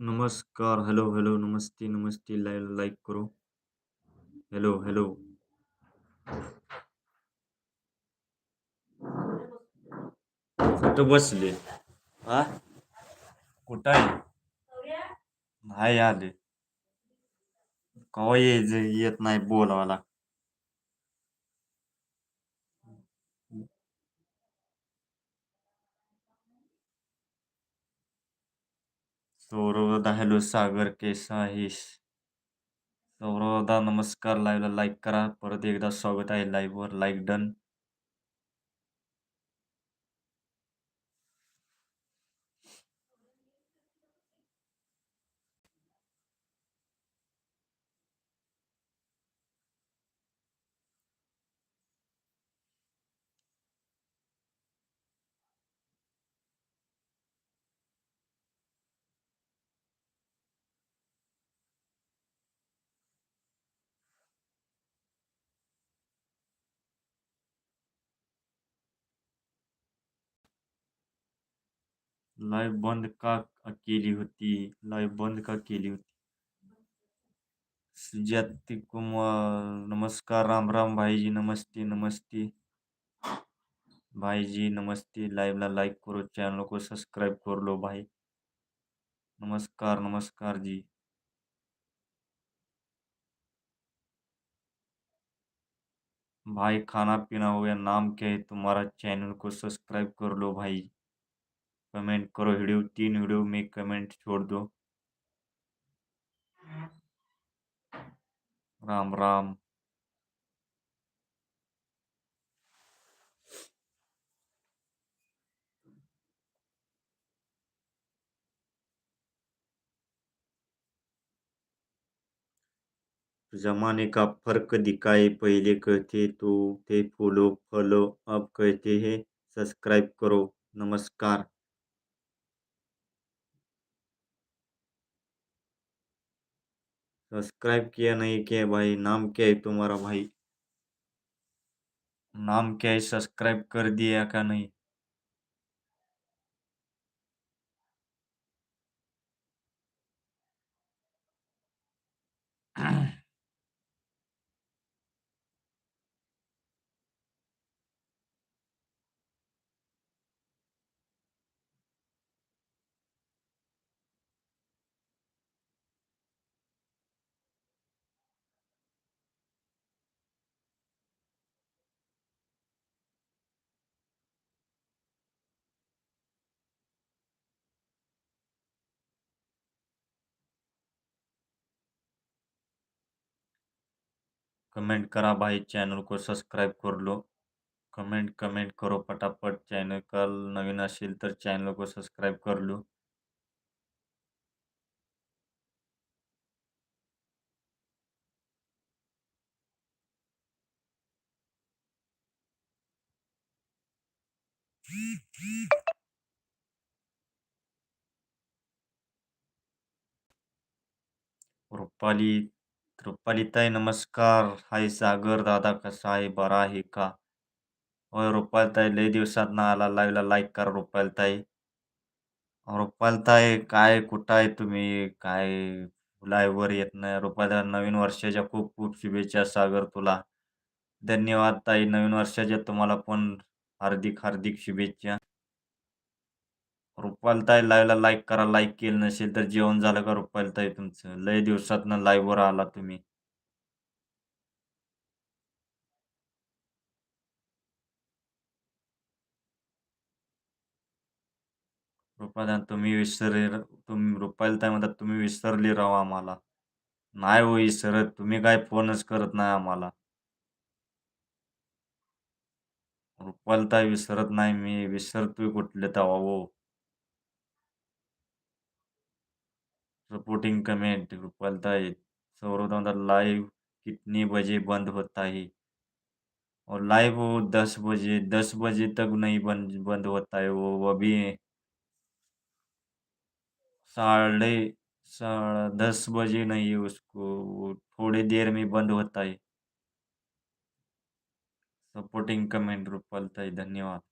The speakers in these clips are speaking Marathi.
नमस्कार हेलो हेलो नमस्ते नमस्ते लाइव लाइक करो। हेलो हेलो कुठं बसले हा? कुठं आहे? नाही आले। कवा येत नाही बोलावाला सौरवदा हॅलो सागर केसा आहेस सौरवदा नमस्कार लाईव्हला लाईक करा. परत एकदा स्वागत आहे लाईव्हवर लाईक डन लाईव्ह बंद का केली होती लाईव्ह बंद का केली होती। सुजाती कुमार, नमस्कार, राम राम भाई जी नमस्ते नमस्ते। भाई जी नमस्ते लाईव्हला लाइक करो, चैनल को सब्सक्राइब कर लो भाई। नमस्कार नमस्कार जी। भाई, खाना पीना हो गया, नाम क्या है तुम्हारा? चैनल को सब्सक्राइब कर लो भाई। कमेंट करो, वीडियो, तीन वीडियो में कमेंट छोड़ दो। राम राम। जमाने का फ़र्क दिखाए, पहले कहते तो थे फॉलो फॉलो, अब कहते हैं, सब्सक्राइब करो। नमस्कार। सब्सक्राइब किया नहीं किया भाई? नाम क्या है तुम्हारा भाई? नाम क्या है? सब्सक्राइब कर दिया का नहीं? कमेंट करा भाई, चैनल को सब्सक्राइब कर लो। कमेंट कमेंट करो पटापट चैनल कल नवीन आल तो चैनल को सब्सक्राइब कर लो। रुपाली रुपालीताई नमस्कार. हाय सागर दादा कसा आहे? बरा आहे का? होय रुपालताई लय दिवसात ना आला लाईव्हला लाईक करा रुपालताई रुपालताई काय कुठं आहे तुम्ही? काय लाईव्हवर येत नाही. रुपालताई नवीन वर्षाच्या खूप खूप शुभेच्छा सागर तुला. धन्यवाद ताई नवीन वर्षाच्या तुम्हाला पण हार्दिक हार्दिक शुभेच्छा. रुपालताई लाईव्हला लाईक करा. लाईक केलं नसेल तर जेवण झालं का रुपालताई तुमचं? लय दिवसातनं लाईव्हवर आला तुम्ही. रुपादा तुम्ही विसरले तुम्ही रुपालीताई म्हणतात तुम्ही विसरले राव आम्हाला. नाही हो विसरत. तुम्ही काय फोनच करत नाही आम्हाला. रुपालीताई विसरत नाही मी. विसरतोय कुठले तवा हो. Supporting comment. सौरभ दादा लाइव कितने बजे बंद होता है? और लाइव वो 10 बजे 10 बजे तक नहीं बंद बंद होता है वो अभी साढ़े सा 10 बजे नहीं है उसको, वो थोड़ी देर में बंद होता है. सपोर्टिंग कमेंट रुपालीताई धन्यवाद.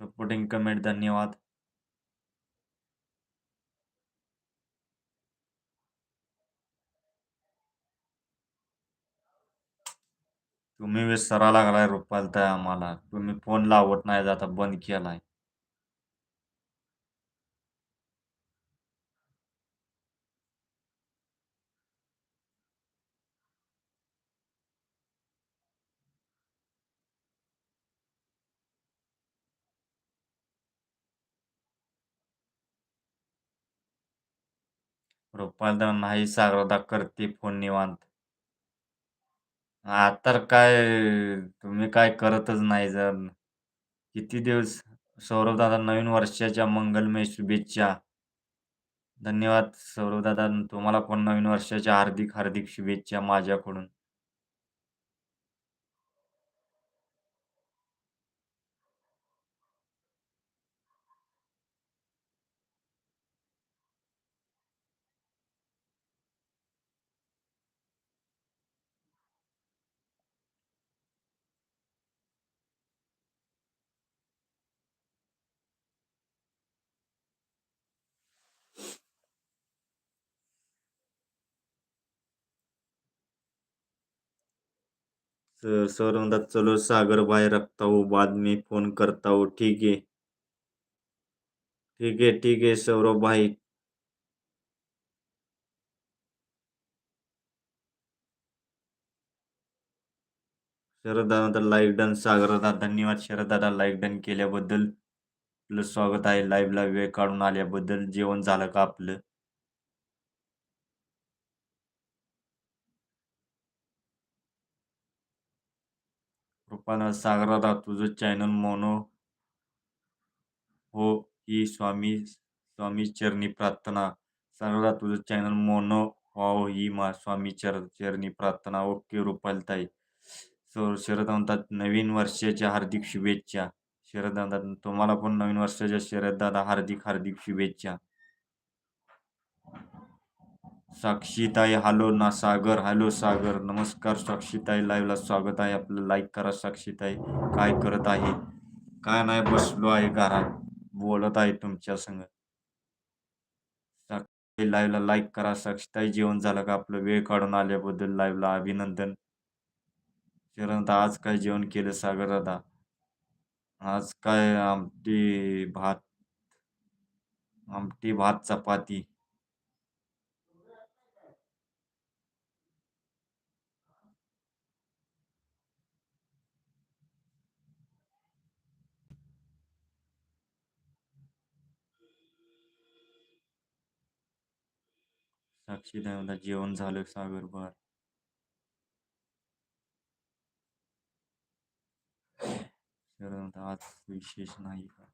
सपोर्टिंग कमेंट धन्यवाद. तुम्ही विसरायला लागलाय रुपालीताई आम्हाला. तुम्ही फोन लावत नाही आता बंद केलाय. रुपालीताई नाही सागरदा करते फोन निवांत. आता काय तुम्ही काय करतच नाही जर किती दिवस सौरभदादा नवीन वर्षाच्या मंगलमय शुभेच्छा. धन्यवाद सौरभदादा तुम्हाला पण नवीन वर्षाच्या हार्दिक हार्दिक शुभेच्छा माझ्याकडून. सर म्हणतात चलो सागर बाहेर रखता हो बाद मी फोन करता हो ठीक आहे ठीक आहे ठीक आहे सौरभ भाई. Sharad live like done. सागरदा धन्यवाद शरदादा लाईव्ह लाईक डन केल्याबद्दल. आपलं स्वागत आहे लाईव्हला वेळ काढून आल्याबद्दल. जेवण झालं का आपलं? रुपाली सागरादा तुझं चॅनल मोनो हो ही स्वामी स्वामी चरणी प्रार्थना. सागर दादा तुझं चॅनल मोनो हो ही मा स्वामी चर चरणी प्रार्थना. ओके रुपालताई सो शरद म्हणतात नवीन वर्षाच्या हार्दिक शुभेच्छा. शरद म्हणतात तुम्हाला पण नवीन वर्षाच्या शरद दादा हार्दिक हार्दिक शुभेच्छा. साक्षीताई हॅलो ना सागर. हॅलो सागर. नमस्कार साक्षीताई लाईव्हला स्वागत आहे आपलं. लाईक करा साक्षीताई. काय करत आहे? काय नाही बसलो आहे घरात. बोलत आहे तुमच्या संग. साक्षी लाईव्हला लाईक करा. साक्षीताई जेवण झालं का आपलं? वेळ काढून आल्याबद्दल लाईव्हला अभिनंदन. शरद दादा आज काय जेवण केलं सागर दादा? आज काय आमटी, भात आमटी, भात, चपाती. साक्षी देवता जेवण झालं सागर बरं. आज विशेष नाही का?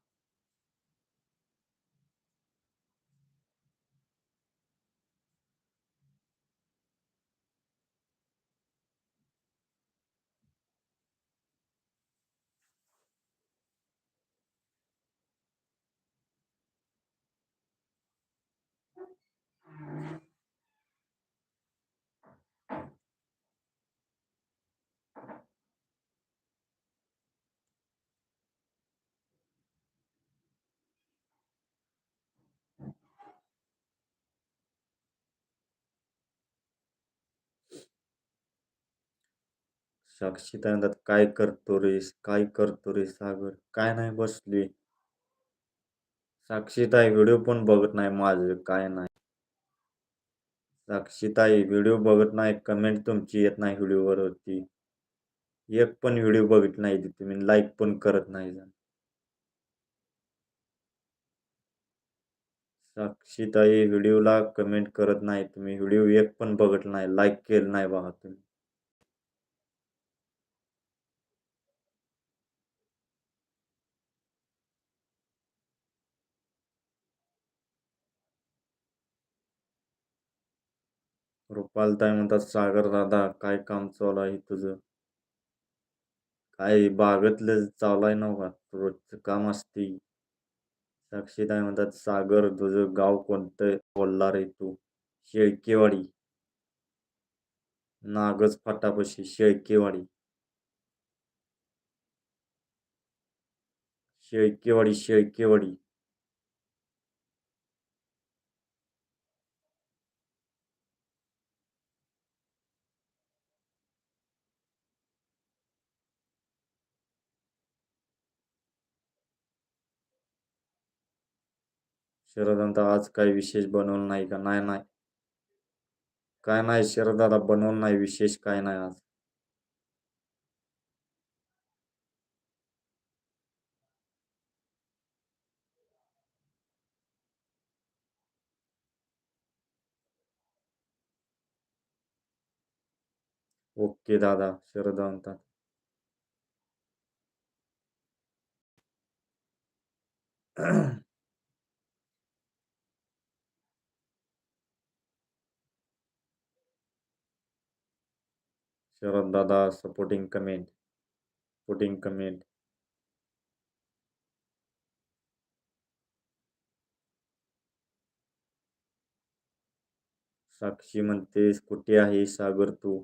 साक्षी त्यानंतर काय करतो रे? काय करतो रे सागर? काय नाही बसली साक्षीताई व्हिडिओ पण बघत नाही माझं काय नाही. साक्षीताई व्हिडिओ बघत नाही कमेंट तुमची येत नाही व्हिडिओवरती. एक पण व्हिडिओ बघत नाही ती तुम्ही लाईक पण करत नाही जण साक्षीताई व्हिडिओला कमेंट करत नाही तुम्ही व्हिडिओ एक पण बघत नाही लाईक केलं नाही बघा तुम्ही. रुपालताई म्हणतात सागर दादा काय काम चालू आहे तुझं? काय बागतलं चालू आहे ना का रोजचं काम असते. साक्षीताई म्हणतात सागर तुझं गाव कोणतं बोलला रे तू? शेळकेवाडी. नागज फाटापशी शेळकेवाडी. शेळकेवाडी शेळकेवाडी. शरदांत आज काय विशेष बनवलं नाही का? नाही नाही. काय नाही शरदादा बनवलं नाही विशेष काय नाही आज. ओके दादा शरदा म्हणतात. शरद दादा supporting comment supporting comment Sakshi म्हणतेस कुठे आहे सागर तू?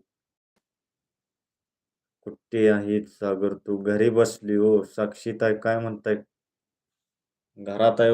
कुठे आहेत सागर तू? घरी बसली हो. साक्षी ताई काय म्हणताय घरात आहे हो.